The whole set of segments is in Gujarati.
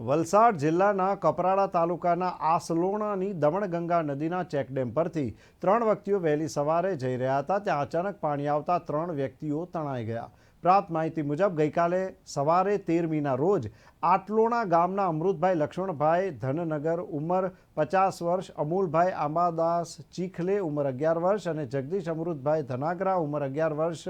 વલસાડ જિલ્લાના કપરાડા તાલુકાના આસલોણાની દમણગંગા નદીના ચેકડેમ પરથી ત્રણ વ્યક્તિઓ વહેલી સવારે જઈ રહ્યા હતા, ત્યાં અચાનક પાણી આવતા ત્રણ વ્યક્તિઓ તણાઈ ગયા. પ્રાપ્ત માહિતી મુજબ ગઈકાલે સવારે તેરમીના રોજ આટલોણા ગામના અમૃતભાઈ લક્ષ્મણભાઈ, ધનનગર ઉંમર પચાસ વર્ષ, અમૂલભાઈ આંબાદાસ ચીખલે ઉંમર અગિયાર વર્ષ અને જગદીશ અમૃતભાઈ ધનાગરા ઉંમર અગિયાર વર્ષ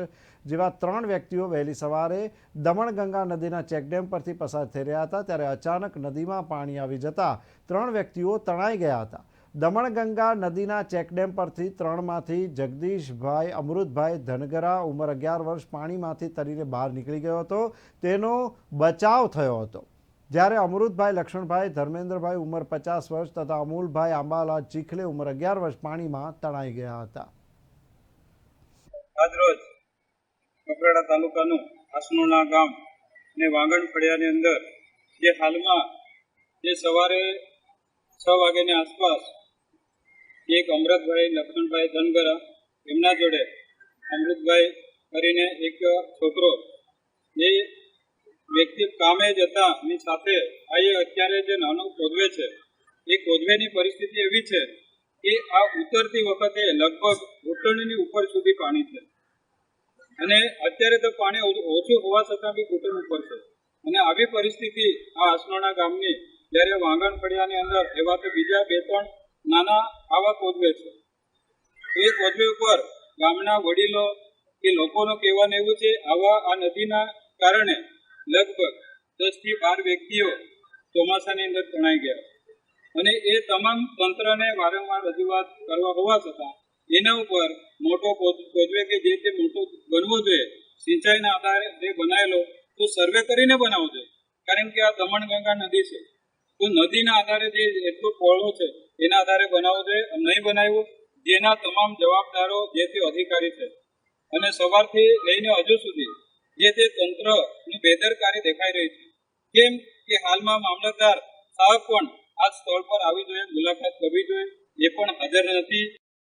જેવા ત્રણ વ્યક્તિઓ વહેલી સવારે દમણગંગા નદીના ચેકડેમ પરથી પસાર થઈ રહ્યા હતા, ત્યારે અચાનક નદીમાં પાણી આવી જતા ત્રણ વ્યક્તિઓ તણાઈ ગયા હતા. દમણગંગા નદીના ચેકડેમ પરથી ત્રણમાંથી જગદીશભાઈ, અમૃતભાઈ ધનગરા ઉંમર અગિયાર વર્ષ પાણીમાંથી તરીને બહાર નીકળી ગયો હતો. તેનો બચાવ થયો હતો. જ્યારે અમૃતભાઈ, લક્ષ્મણભાઈ, ધર્મેન્દ્રભાઈ ઉંમર પચાસ વર્ષ તથા અમૂલભાઈ આંબાલા ચીખલે ઉંમર અગિયાર વર્ષ પાણીમાં તણાઈ ગયા હતા. આજરોજ કપરાડા તાલુકાનું આસનોના ગામ ને વાંગણ ફળિયાની અંદર જે હાલમાં જે સવારે છ વાગ્યાની આસપાસ એક અમૃતભાઈ, લક્ષ્મણભાઈ ધનગરા, એમના જોડે અમૃતભાઈ કરીને એક છોકરો. એ વ્યક્તિ કામે જતા ની સાથે આ એ અત્યારે જે નાનો કોદવે છે, એ કોદવેની પરિસ્થિતિ એવી છે કે આ ઉતરતી વખતે લગભગ ઘૂંટણની ઉપર સુધી પાણી છે. અને અત્યારે તો પાણી ઓછું હોવા છતાં બી ઘૂંટણ ઉપર છે. અને આવી પરિસ્થિતિ આ આસનોના ગામની જ્યારે વાંગણ ફળિયાની અંદર એવા તો બીજા બે ત્રણ નાના આવા કોદવે છે. એ કોદવે ઉપર ગામના વડીલો કે લોકોનો કહેવાનું એવું છે, આવા આ નદીના કારણે લગભગ દસથી બાર વ્યક્તિઓ ચોમાસાની અંદર તણાઈ ગયા. અને એ તમામ તંત્રને વારંવાર રજૂઆત કરવા હોવા છતાં એના ઉપર મોટો કોદ- કોદવે કે જે તે મોટો બનવો જોઈએ, સિંચાઈના આધારે જે બનાવેલો, તો સર્વે કરીને બનાવવો જોઈએ. કારણ કે આ દમણગંગા નદી છે. તો નદીના આધારે જે એટલો પહોળો છે એના આધારે બનાવવો જોઈએ નહીં બનાવ્યો જેના તમામ જવાબદારો જે તે અધિકારી છે. અને સવારથી લઈને હજુ સુધી જે તે તંત્રની બેદરકારી દેખાઈ રહી છે. કેમ કે હાલમાં મામલતદાર સાહેબ પણ આ સ્થળ પર આવી જોઈએ, મુલાકાત કરવી જોઈએ, એ પણ હાજર નથી.